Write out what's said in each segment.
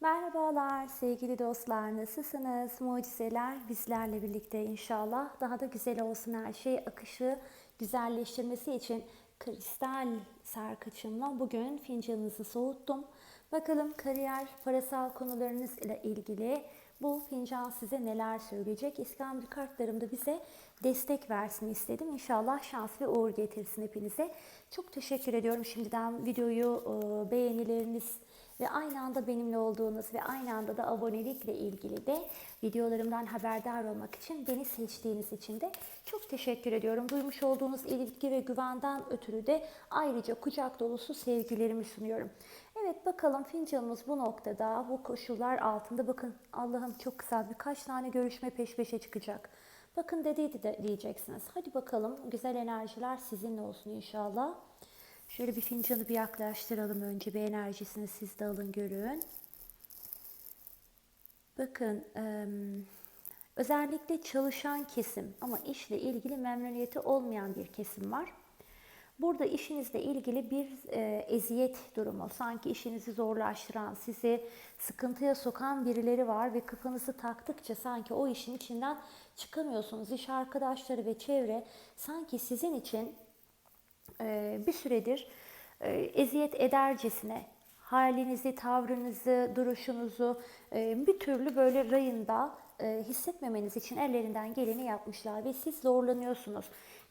Merhabalar sevgili dostlar nasılsınız? Mucizeler bizlerle birlikte inşallah. Daha da güzel olsun her şey. Akışı güzelleştirmesi için kristal sarkıçımla bugün fincanınızı soğuttum. Bakalım kariyer, parasal konularınız ile ilgili bu fincan size neler söyleyecek? İskambil kartlarım da bize destek versin istedim. İnşallah şans ve uğur getirsin hepinize. Çok teşekkür ediyorum şimdiden videoyu e, beğenileriniz ve aynı anda benimle olduğunuz ve aynı anda da abonelikle ilgili de videolarımdan haberdar olmak için beni seçtiğiniz için de çok teşekkür ediyorum. Duymuş olduğunuz ilgi ve güvenden ötürü de ayrıca kucak dolusu sevgilerimi sunuyorum. Evet bakalım fincanımız bu noktada bu koşullar altında bakın Allah'ım çok güzel birkaç tane görüşme peş peşe çıkacak. Bakın dediydi de diyeceksiniz. Hadi bakalım güzel enerjiler sizinle olsun inşallah. Şöyle bir fincanı bir yaklaştıralım önce bir enerjisini siz de alın görün. Bakın özellikle çalışan kesim ama işle ilgili memnuniyeti olmayan bir kesim var. Burada işinizle ilgili bir e, eziyet durumu, sanki işinizi zorlaştıran, sizi sıkıntıya sokan birileri var ve kafanızı taktıkça sanki o işin içinden çıkamıyorsunuz. İş arkadaşları ve çevre sanki sizin için e, bir süredir e, eziyet edercesine halinizi, tavrınızı, duruşunuzu e, bir türlü böyle rayında hissetmemeniz için ellerinden geleni yapmışlar ve siz zorlanıyorsunuz.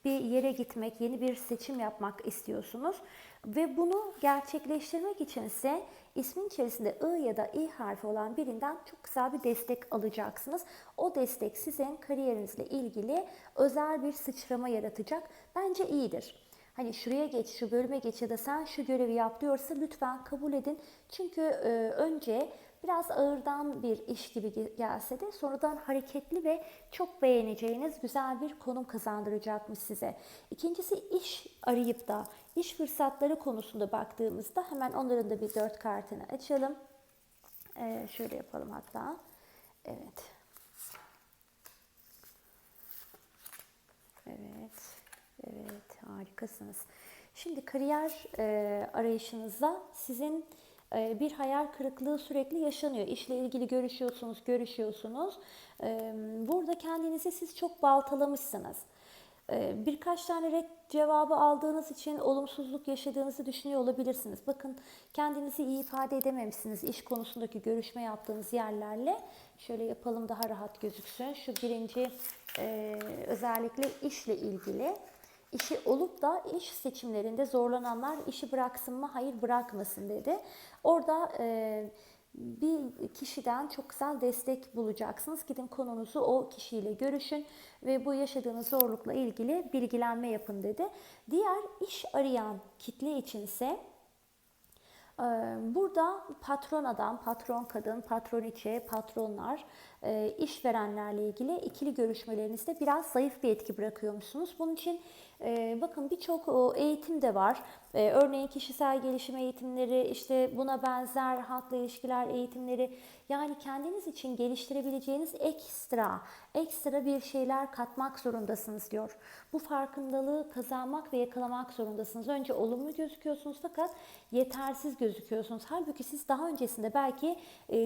Bir yere gitmek, yeni bir seçim yapmak istiyorsunuz ve bunu gerçekleştirmek için ise ismin içerisinde I ya da İ harfi olan birinden çok güzel bir destek alacaksınız. O destek sizin kariyerinizle ilgili özel bir sıçrama yaratacak. Bence iyidir hani şuraya geç, şu bölüme geç ya da sen şu görevi yap diyorsa lütfen kabul edin. Çünkü e, önce biraz ağırdan bir iş gibi gelse de sonradan hareketli ve çok beğeneceğiniz güzel bir konum kazandıracakmış size. İkincisi iş arayıp da iş fırsatları konusunda baktığımızda hemen onların da bir dört kartını açalım. Ee, şöyle yapalım hatta. Evet. Evet. Evet, harikasınız. Şimdi kariyer e, arayışınızda sizin e, bir hayal kırıklığı sürekli yaşanıyor. İşle ilgili görüşüyorsunuz, görüşüyorsunuz. E, burada kendinizi siz çok baltalamışsınız. E, birkaç tane red cevabı aldığınız için olumsuzluk yaşadığınızı düşünüyor olabilirsiniz. Bakın kendinizi iyi ifade edememişsiniz iş konusundaki görüşme yaptığınız yerlerle. Şöyle yapalım daha rahat gözüksün. Şu birinci e, özellikle işle ilgili işi olup da iş seçimlerinde zorlananlar işi bıraksın mı hayır bırakmasın dedi. Orada e, bir kişiden çok güzel destek bulacaksınız. Gidin konunuzu o kişiyle görüşün ve bu yaşadığınız zorlukla ilgili bilgilenme yapın dedi. Diğer iş arayan kitle için ise Burada patron adam, patron kadın, patron içe, patronlar, işverenlerle ilgili ikili görüşmelerinizde biraz zayıf bir etki bırakıyormuşsunuz. Bunun için bakın birçok eğitim de var. Örneğin kişisel gelişim eğitimleri, işte buna benzer halkla ilişkiler eğitimleri. Yani kendiniz için geliştirebileceğiniz ekstra, ekstra bir şeyler katmak zorundasınız diyor. Bu farkındalığı kazanmak ve yakalamak zorundasınız. Önce olumlu gözüküyorsunuz fakat yetersiz gözüküyorsunuz. Halbuki siz daha öncesinde belki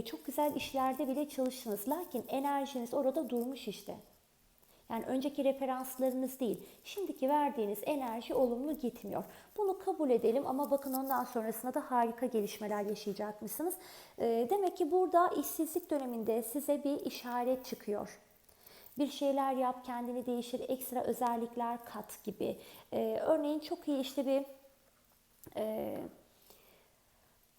çok güzel işlerde bile çalıştınız. Lakin enerjiniz orada durmuş işte. Yani önceki referanslarınız değil. Şimdiki verdiğiniz enerji olumlu gitmiyor. Bunu kabul edelim ama bakın ondan sonrasında da harika gelişmeler yaşayacakmışsınız. Demek ki burada işsizlik döneminde size bir işaret çıkıyor bir şeyler yap, kendini değiştir, ekstra özellikler kat gibi. Ee, örneğin çok iyi işte bir e,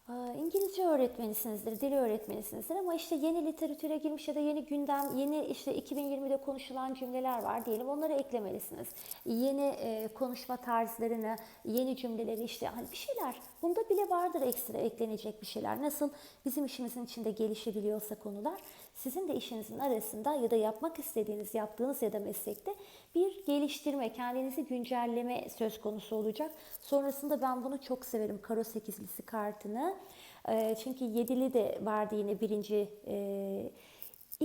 İngilizce öğretmenisinizdir, dil öğretmenisinizdir ama işte yeni literatüre girmiş ya da yeni gündem, yeni işte 2020'de konuşulan cümleler var diyelim onları eklemelisiniz. Yeni e, konuşma tarzlarını, yeni cümleleri işte hani bir şeyler bunda bile vardır ekstra eklenecek bir şeyler. Nasıl bizim işimizin içinde gelişebiliyorsa konular sizin de işinizin arasında ya da yapmak istediğiniz, yaptığınız ya da meslekte bir geliştirme, kendinizi güncelleme söz konusu olacak. Sonrasında ben bunu çok severim. Karo sekizlisi kartını. Çünkü yedili de vardı yine birinci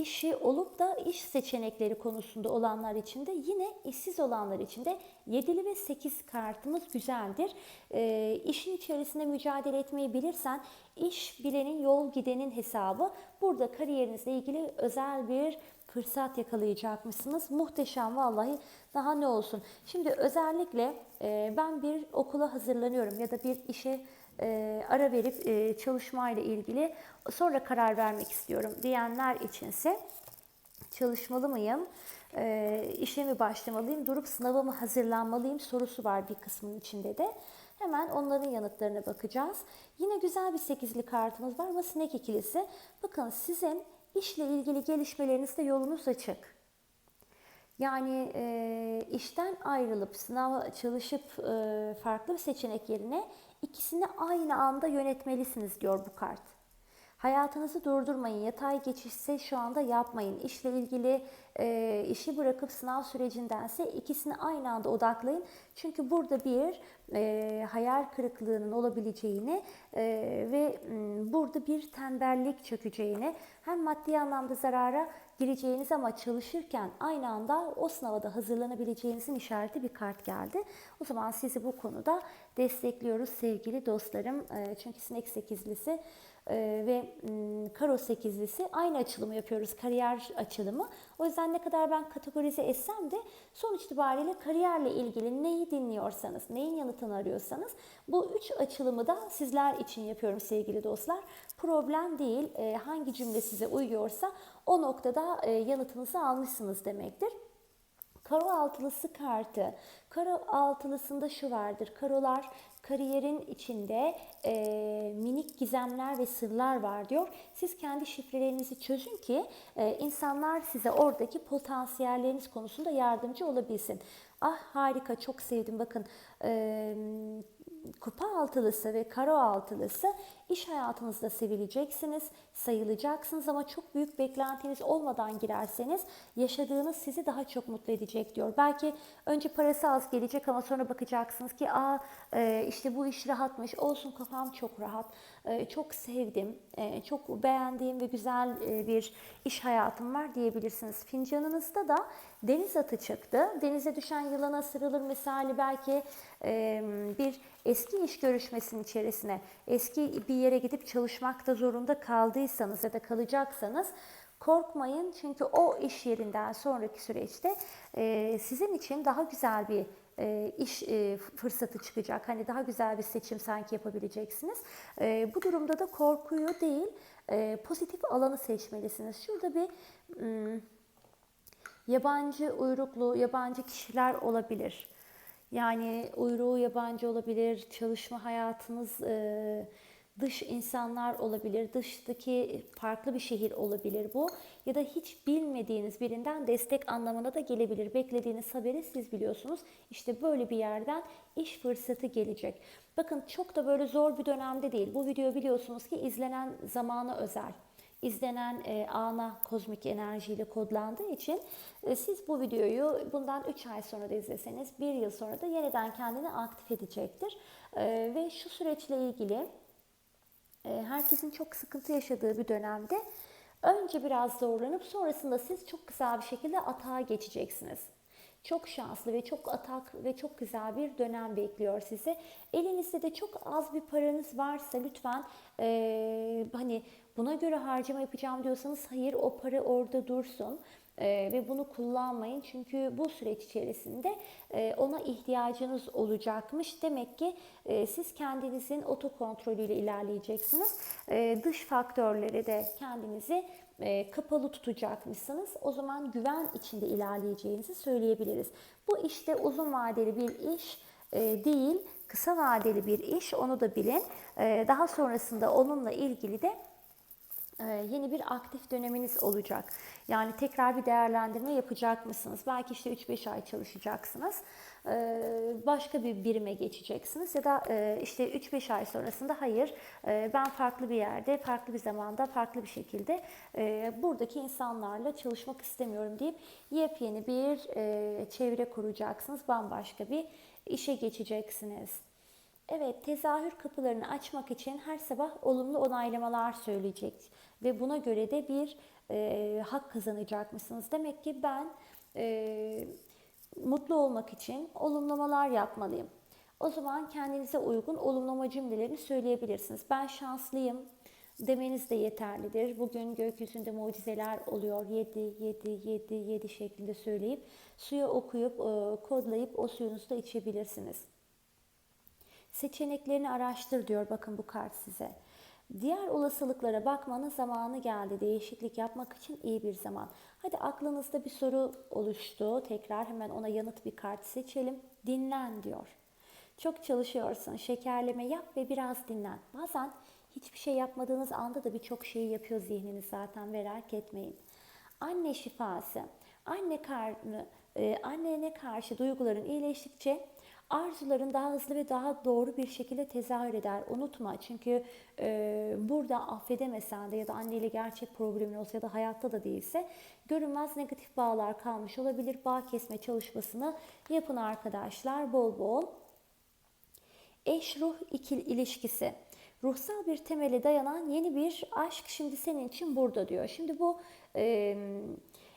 işi olup da iş seçenekleri konusunda olanlar için de yine işsiz olanlar için de 7'li ve 8 kartımız güzeldir. E, işin içerisinde mücadele etmeyi bilirsen iş bilenin yol gidenin hesabı. Burada kariyerinizle ilgili özel bir fırsat yakalayacakmışsınız. Muhteşem vallahi daha ne olsun. Şimdi özellikle e, ben bir okula hazırlanıyorum ya da bir işe e, ara verip e, çalışmayla ilgili sonra karar vermek istiyorum diyenler içinse çalışmalı mıyım? E, işe mi başlamalıyım? Durup sınava mı hazırlanmalıyım? Sorusu var bir kısmının içinde de. Hemen onların yanıtlarına bakacağız. Yine güzel bir sekizli kartımız var ama sinek ikilisi. Bakın sizin işle ilgili gelişmelerinizde yolunuz açık. Yani e, işten ayrılıp sınava çalışıp e, farklı bir seçenek yerine ikisini aynı anda yönetmelisiniz diyor bu kart. Hayatınızı durdurmayın. Yatay geçişse şu anda yapmayın. İşle ilgili e, işi bırakıp sınav sürecindense ikisini aynı anda odaklayın. Çünkü burada bir e, hayal kırıklığının olabileceğini e, ve m, burada bir tembellik çökeceğini hem maddi anlamda zarara gireceğiniz ama çalışırken aynı anda o sınava da hazırlanabileceğinizin işareti bir kart geldi. O zaman sizi bu konuda destekliyoruz sevgili dostlarım. E, çünkü sinek sekizlisi ve m, karo sekizlisi aynı açılımı yapıyoruz. Kariyer açılımı. O yüzden ne kadar ben kategorize etsem de sonuç itibariyle kariyerle ilgili neyi dinliyorsanız, neyin yanıtını arıyorsanız bu üç açılımı da sizler için yapıyorum sevgili dostlar. Problem değil. E, hangi cümle size uyuyorsa o noktada e, yanıtınızı almışsınız demektir. Karo altılısı kartı. Karo altılısında şu vardır. Karolar kariyerin içinde e, minik gizemler ve sırlar var diyor. Siz kendi şifrelerinizi çözün ki e, insanlar size oradaki potansiyelleriniz konusunda yardımcı olabilsin. Ah harika çok sevdim bakın e, kupa altılısı ve karo altılısı iş hayatınızda sevileceksiniz, sayılacaksınız ama çok büyük beklentiniz olmadan girerseniz yaşadığınız sizi daha çok mutlu edecek diyor. Belki önce parası az gelecek ama sonra bakacaksınız ki aa e, işte bu iş rahatmış, olsun kafam çok rahat, e, çok sevdim, e, çok beğendiğim ve güzel e, bir iş hayatım var diyebilirsiniz. Fincanınızda da deniz atı çıktı. Denize düşen yılana sarılır misali belki e, bir eski iş görüşmesinin içerisine eski bir yere gidip çalışmakta zorunda kaldıysanız ya da kalacaksanız korkmayın çünkü o iş yerinden sonraki süreçte e, sizin için daha güzel bir e, iş e, fırsatı çıkacak. Hani daha güzel bir seçim sanki yapabileceksiniz. E, bu durumda da korkuyu değil e, pozitif alanı seçmelisiniz. Şurada bir hmm, yabancı uyruklu, yabancı kişiler olabilir. Yani uyruğu yabancı olabilir, çalışma hayatınız e, dış insanlar olabilir, dıştaki farklı bir şehir olabilir bu. Ya da hiç bilmediğiniz birinden destek anlamına da gelebilir. Beklediğiniz haberi siz biliyorsunuz. İşte böyle bir yerden iş fırsatı gelecek. Bakın çok da böyle zor bir dönemde değil. Bu video biliyorsunuz ki izlenen zamana özel izlenen e, ana kozmik enerjiyle kodlandığı için e, siz bu videoyu bundan 3 ay sonra da izleseniz 1 yıl sonra da yeniden kendini aktif edecektir. E, ve şu süreçle ilgili e, herkesin çok sıkıntı yaşadığı bir dönemde önce biraz zorlanıp sonrasında siz çok kısa bir şekilde atağa geçeceksiniz. Çok şanslı ve çok atak ve çok güzel bir dönem bekliyor sizi. Elinizde de çok az bir paranız varsa lütfen e, hani buna göre harcama yapacağım diyorsanız hayır o para orada dursun. Ee, ve bunu kullanmayın çünkü bu süreç içerisinde e, ona ihtiyacınız olacakmış. Demek ki e, siz kendinizin otokontrolüyle ilerleyeceksiniz. E, dış faktörleri de kendinizi e, kapalı tutacakmışsınız. O zaman güven içinde ilerleyeceğinizi söyleyebiliriz. Bu işte uzun vadeli bir iş e, değil, kısa vadeli bir iş onu da bilin. E, daha sonrasında onunla ilgili de yeni bir aktif döneminiz olacak. Yani tekrar bir değerlendirme yapacak mısınız? Belki işte 3-5 ay çalışacaksınız. E, başka bir birime geçeceksiniz ya da e, işte 3-5 ay sonrasında hayır ben farklı bir yerde, farklı bir zamanda, farklı bir şekilde buradaki insanlarla çalışmak istemiyorum deyip yepyeni bir çevre kuracaksınız. Bambaşka bir işe geçeceksiniz. Evet, tezahür kapılarını açmak için her sabah olumlu onaylamalar söyleyecek ve buna göre de bir e, hak kazanacakmışsınız. Demek ki ben e, mutlu olmak için olumlamalar yapmalıyım. O zaman kendinize uygun olumlama cümlelerini söyleyebilirsiniz. Ben şanslıyım demeniz de yeterlidir. Bugün gökyüzünde mucizeler oluyor. 7, 7, 7, 7 şeklinde söyleyip suya okuyup, e, kodlayıp o suyunuzu da içebilirsiniz. Seçeneklerini araştır diyor bakın bu kart size. Diğer olasılıklara bakmanın zamanı geldi. Değişiklik yapmak için iyi bir zaman. Hadi aklınızda bir soru oluştu. Tekrar hemen ona yanıt bir kart seçelim. Dinlen diyor. Çok çalışıyorsun. Şekerleme yap ve biraz dinlen. Bazen hiçbir şey yapmadığınız anda da birçok şeyi yapıyor zihniniz zaten merak etmeyin. Anne şifası. Anne karnı, e, annene karşı duyguların iyileştikçe arzuların daha hızlı ve daha doğru bir şekilde tezahür eder. Unutma çünkü e, burada affedemesen de ya da anneyle gerçek problemin olsa ya da hayatta da değilse görünmez negatif bağlar kalmış olabilir. Bağ kesme çalışmasını yapın arkadaşlar bol bol. Eş ruh ikili ilişkisi. Ruhsal bir temele dayanan yeni bir aşk şimdi senin için burada diyor. Şimdi bu e,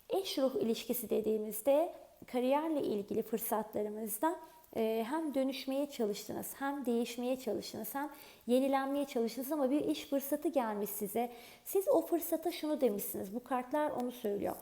eş ruh ilişkisi dediğimizde kariyerle ilgili fırsatlarımızda hem dönüşmeye çalıştınız, hem değişmeye çalıştınız, hem yenilenmeye çalıştınız ama bir iş fırsatı gelmiş size. Siz o fırsata şunu demişsiniz, bu kartlar onu söylüyor.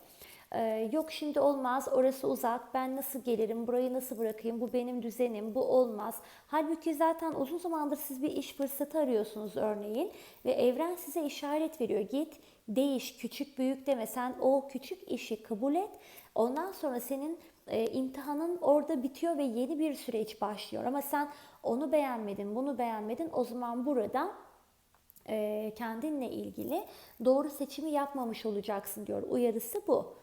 Ee, yok şimdi olmaz, orası uzak, ben nasıl gelirim, burayı nasıl bırakayım, bu benim düzenim, bu olmaz. Halbuki zaten uzun zamandır siz bir iş fırsatı arıyorsunuz örneğin ve evren size işaret veriyor. Git, değiş, küçük büyük deme, sen o küçük işi kabul et. Ondan sonra senin e, imtihanın orada bitiyor ve yeni bir süreç başlıyor. Ama sen onu beğenmedin, bunu beğenmedin, o zaman burada e, kendinle ilgili doğru seçimi yapmamış olacaksın diyor. Uyarısı bu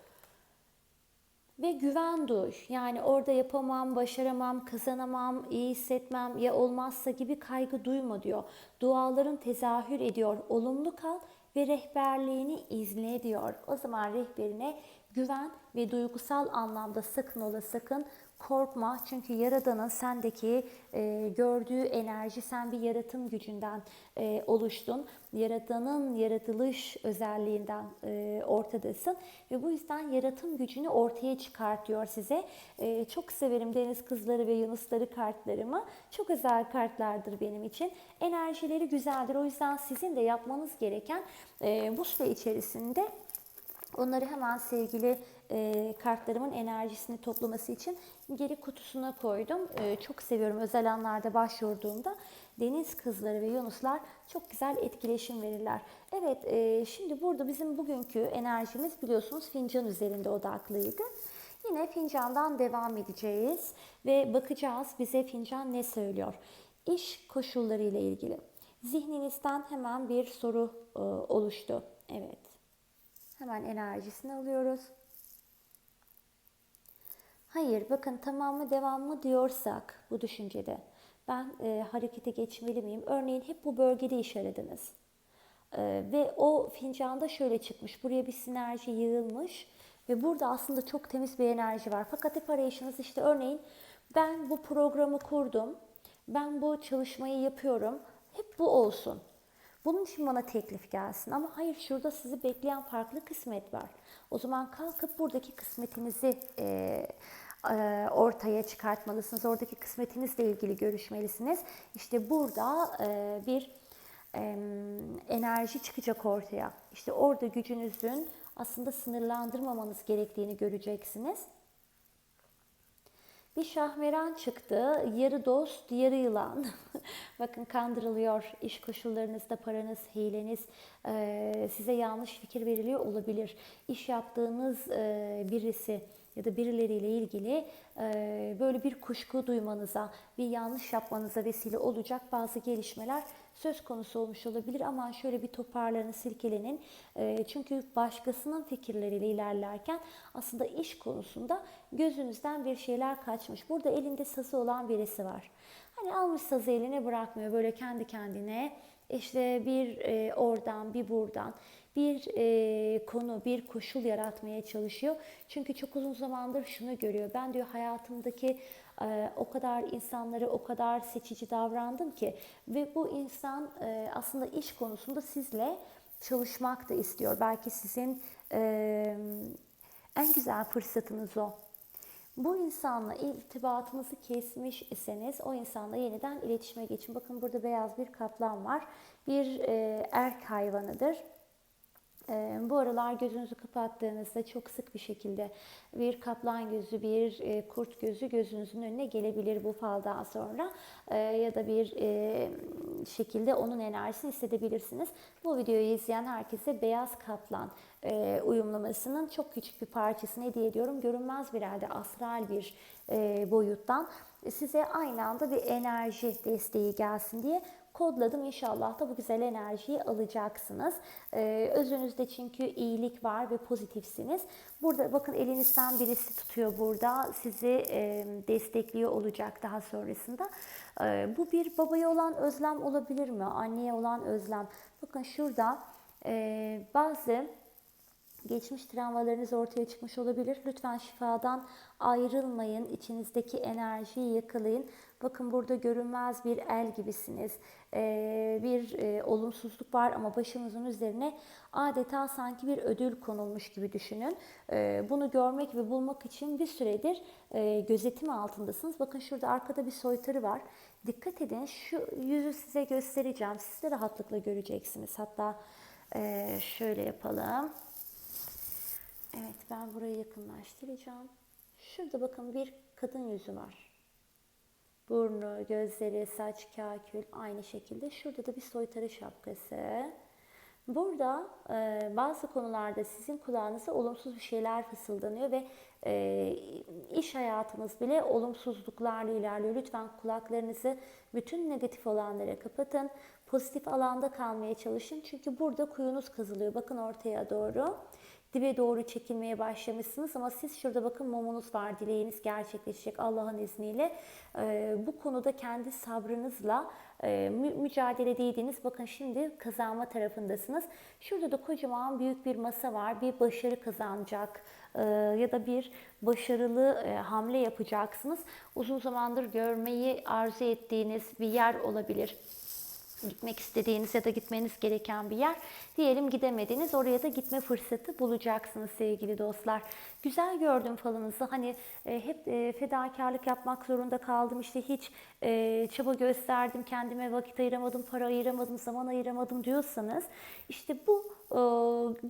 ve güven duy. Yani orada yapamam, başaramam, kazanamam, iyi hissetmem ya olmazsa gibi kaygı duyma diyor. Duaların tezahür ediyor. Olumlu kal ve rehberliğini izle diyor. O zaman rehberine güven ve duygusal anlamda sakın ola sakın korkma. Çünkü Yaradan'ın sendeki e, gördüğü enerji, sen bir yaratım gücünden e, oluştun. Yaradan'ın yaratılış özelliğinden e, ortadasın. Ve bu yüzden yaratım gücünü ortaya çıkartıyor size. E, çok severim deniz kızları ve yunusları kartlarımı. Çok özel kartlardır benim için. Enerjileri güzeldir. O yüzden sizin de yapmanız gereken e, bu süre içerisinde Onları hemen sevgili e, kartlarımın enerjisini toplaması için geri kutusuna koydum. E, çok seviyorum özel anlarda başvurduğumda. Deniz kızları ve yunuslar çok güzel etkileşim verirler. Evet e, şimdi burada bizim bugünkü enerjimiz biliyorsunuz fincan üzerinde odaklıydı. Yine fincandan devam edeceğiz ve bakacağız bize fincan ne söylüyor. İş koşulları ile ilgili. Zihninizden hemen bir soru e, oluştu. Evet. Hemen enerjisini alıyoruz. Hayır, bakın tamamı devamlı diyorsak bu düşüncede ben e, harekete geçmeli miyim? Örneğin hep bu bölgede iş aradınız. E, ve o fincanda şöyle çıkmış. Buraya bir sinerji yığılmış ve burada aslında çok temiz bir enerji var. Fakat hep arayışınız işte örneğin ben bu programı kurdum. Ben bu çalışmayı yapıyorum. Hep bu olsun. Bunun için bana teklif gelsin ama hayır şurada sizi bekleyen farklı kısmet var. O zaman kalkıp buradaki kısmetinizi e, ortaya çıkartmalısınız. Oradaki kısmetinizle ilgili görüşmelisiniz. İşte burada bir enerji çıkacak ortaya. İşte orada gücünüzün aslında sınırlandırmamanız gerektiğini göreceksiniz. Bir şahmeran çıktı. Yarı dost, yarı yılan. Bakın kandırılıyor. İş koşullarınızda paranız, hileniz, size yanlış fikir veriliyor olabilir. İş yaptığınız birisi ya da birileriyle ilgili böyle bir kuşku duymanıza, bir yanlış yapmanıza vesile olacak bazı gelişmeler söz konusu olmuş olabilir. Ama şöyle bir toparlanın, silkelenin. Çünkü başkasının fikirleriyle ilerlerken aslında iş konusunda gözünüzden bir şeyler kaçmış. Burada elinde sazı olan birisi var. Hani almış sazı eline bırakmıyor böyle kendi kendine. İşte bir oradan bir buradan bir e, konu, bir koşul yaratmaya çalışıyor. Çünkü çok uzun zamandır şunu görüyor. Ben diyor hayatımdaki e, o kadar insanları o kadar seçici davrandım ki ve bu insan e, aslında iş konusunda sizle çalışmak da istiyor. Belki sizin e, en güzel fırsatınız o. Bu insanla irtibatınızı kesmiş iseniz o insanla yeniden iletişime geçin. Bakın burada beyaz bir kaplan var. Bir e, erk hayvanıdır. Bu aralar gözünüzü kapattığınızda çok sık bir şekilde bir kaplan gözü, bir kurt gözü gözünüzün önüne gelebilir bu faldan sonra. Ya da bir şekilde onun enerjisini hissedebilirsiniz. Bu videoyu izleyen herkese beyaz kaplan uyumlamasının çok küçük bir parçasını hediye ediyorum. Görünmez bir elde astral bir boyuttan size aynı anda bir enerji desteği gelsin diye kodladım. İnşallah da bu güzel enerjiyi alacaksınız. Ee, özünüzde çünkü iyilik var ve pozitifsiniz. Burada bakın elinizden birisi tutuyor burada. Sizi e, destekliyor olacak daha sonrasında. Ee, bu bir babaya olan özlem olabilir mi? Anneye olan özlem. Bakın şurada e, bazı geçmiş travmalarınız ortaya çıkmış olabilir. Lütfen şifadan ayrılmayın. İçinizdeki enerjiyi yakalayın. Bakın burada görünmez bir el gibisiniz. Ee, bir e, olumsuzluk var ama başınızın üzerine adeta sanki bir ödül konulmuş gibi düşünün. Ee, bunu görmek ve bulmak için bir süredir e, gözetim altındasınız. Bakın şurada arkada bir soytarı var. Dikkat edin şu yüzü size göstereceğim. Siz de rahatlıkla göreceksiniz. Hatta e, şöyle yapalım. Evet ben burayı yakınlaştıracağım. Şurada bakın bir kadın yüzü var. Burnu, gözleri, saç, kakül aynı şekilde. Şurada da bir soytarı şapkası. Burada e, bazı konularda sizin kulağınıza olumsuz bir şeyler fısıldanıyor ve e, iş hayatınız bile olumsuzluklarla ilerliyor. Lütfen kulaklarınızı bütün negatif olanlara kapatın. Pozitif alanda kalmaya çalışın. Çünkü burada kuyunuz kazılıyor. Bakın ortaya doğru dibe doğru çekilmeye başlamışsınız. Ama siz şurada bakın mumunuz var dileğiniz gerçekleşecek Allah'ın izniyle. Ee, bu konuda kendi sabrınızla e, mü- mücadelediydiniz bakın şimdi kazanma tarafındasınız. Şurada da kocaman büyük bir masa var. Bir başarı kazanacak e, ya da bir başarılı e, hamle yapacaksınız. Uzun zamandır görmeyi arzu ettiğiniz bir yer olabilir gitmek istediğiniz ya da gitmeniz gereken bir yer. Diyelim gidemediniz oraya da gitme fırsatı bulacaksınız sevgili dostlar. Güzel gördüm falınızı. Hani e, hep e, fedakarlık yapmak zorunda kaldım. İşte hiç e, çaba gösterdim, kendime vakit ayıramadım, para ayıramadım, zaman ayıramadım diyorsanız işte bu e,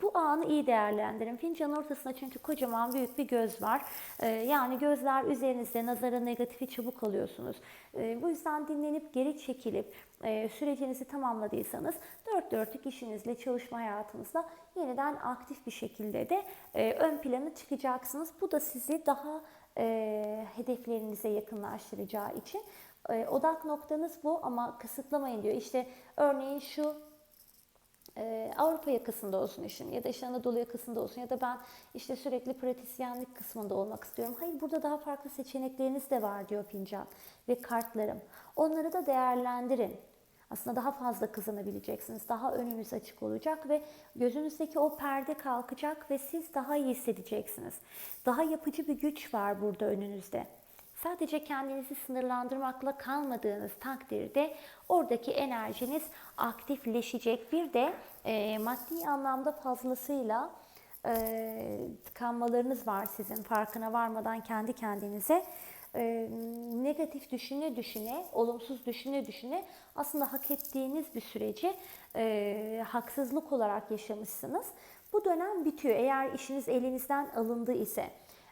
bu anı iyi değerlendirin. Fincanın ortasında çünkü kocaman büyük bir göz var. E, yani gözler üzerinizde nazara negatifi çabuk alıyorsunuz. E, bu yüzden dinlenip geri çekilip e, sürecinizi tamamladıysanız dört dörtlük işinizle, çalışma hayatınızla yeniden aktif bir şekilde de e, ön plana çıkacaksınız. Bu da sizi daha e, hedeflerinize yakınlaştıracağı için e, odak noktanız bu ama kısıtlamayın diyor. İşte örneğin şu e, Avrupa yakasında olsun işin ya da işte Anadolu yakasında olsun ya da ben işte sürekli pratisyenlik kısmında olmak istiyorum. Hayır burada daha farklı seçenekleriniz de var diyor fincan ve kartlarım. Onları da değerlendirin. Aslında daha fazla kazanabileceksiniz. Daha önünüz açık olacak ve gözünüzdeki o perde kalkacak ve siz daha iyi hissedeceksiniz. Daha yapıcı bir güç var burada önünüzde. Sadece kendinizi sınırlandırmakla kalmadığınız takdirde oradaki enerjiniz aktifleşecek. Bir de e, maddi anlamda fazlasıyla e, tıkanmalarınız var sizin farkına varmadan kendi kendinize. E, negatif düşüne düşüne, olumsuz düşüne düşüne aslında hak ettiğiniz bir süreci e, haksızlık olarak yaşamışsınız. Bu dönem bitiyor. Eğer işiniz elinizden alındı ise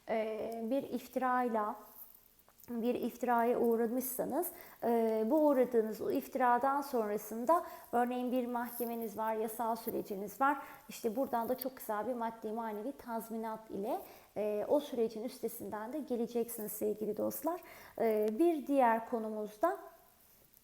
e, bir iftirayla, bir iftiraya uğramışsanız e, bu uğradığınız o iftiradan sonrasında örneğin bir mahkemeniz var, yasal süreciniz var. İşte buradan da çok güzel bir maddi manevi tazminat ile e, o sürecin üstesinden de geleceksiniz sevgili dostlar. E, bir diğer konumuzda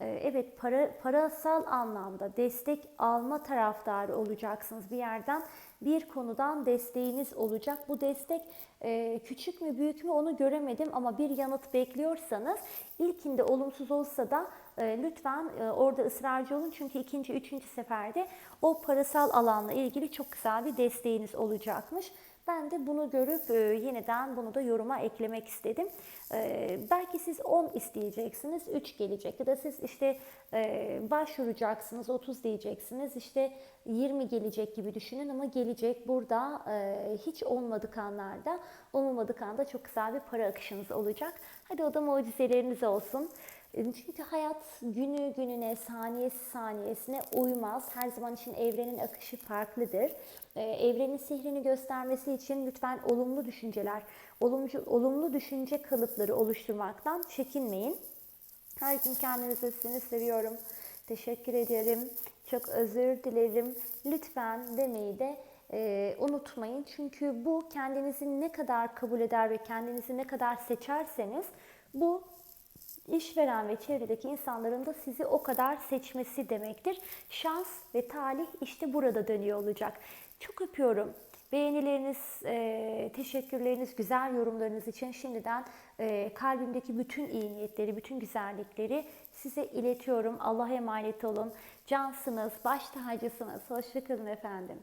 evet para parasal anlamda destek alma taraftarı olacaksınız bir yerden bir konudan desteğiniz olacak. Bu destek e, küçük mü büyük mü onu göremedim ama bir yanıt bekliyorsanız ilkinde olumsuz olsa da e, lütfen e, orada ısrarcı olun çünkü ikinci, üçüncü seferde o parasal alanla ilgili çok güzel bir desteğiniz olacakmış. Ben de bunu görüp e, yeniden bunu da yoruma eklemek istedim. E, belki siz 10 isteyeceksiniz, 3 gelecek. Ya da siz işte e, başvuracaksınız, 30 diyeceksiniz, işte 20 gelecek gibi düşünün ama gelecek. Burada e, hiç olmadık anlarda, olmadık anda çok güzel bir para akışınız olacak. Hadi o da mucizeleriniz olsun. E, Çünkü hayat günü gününe, saniyesi saniyesine uymaz. Her zaman için evrenin akışı farklıdır. Ee, evrenin sihrini göstermesi için lütfen olumlu düşünceler, olumlu, olumlu düşünce kalıpları oluşturmaktan çekinmeyin. Her gün kendinize seni seviyorum. Teşekkür ederim. Çok özür dilerim. Lütfen demeyi de e, unutmayın. Çünkü bu kendinizi ne kadar kabul eder ve kendinizi ne kadar seçerseniz bu işveren ve çevredeki insanların da sizi o kadar seçmesi demektir. Şans ve talih işte burada dönüyor olacak. Çok öpüyorum. Beğenileriniz, e, teşekkürleriniz, güzel yorumlarınız için şimdiden e, kalbimdeki bütün iyi niyetleri, bütün güzellikleri size iletiyorum. Allah'a emanet olun. Cansınız, baş tacısınız. Hoşçakalın efendim.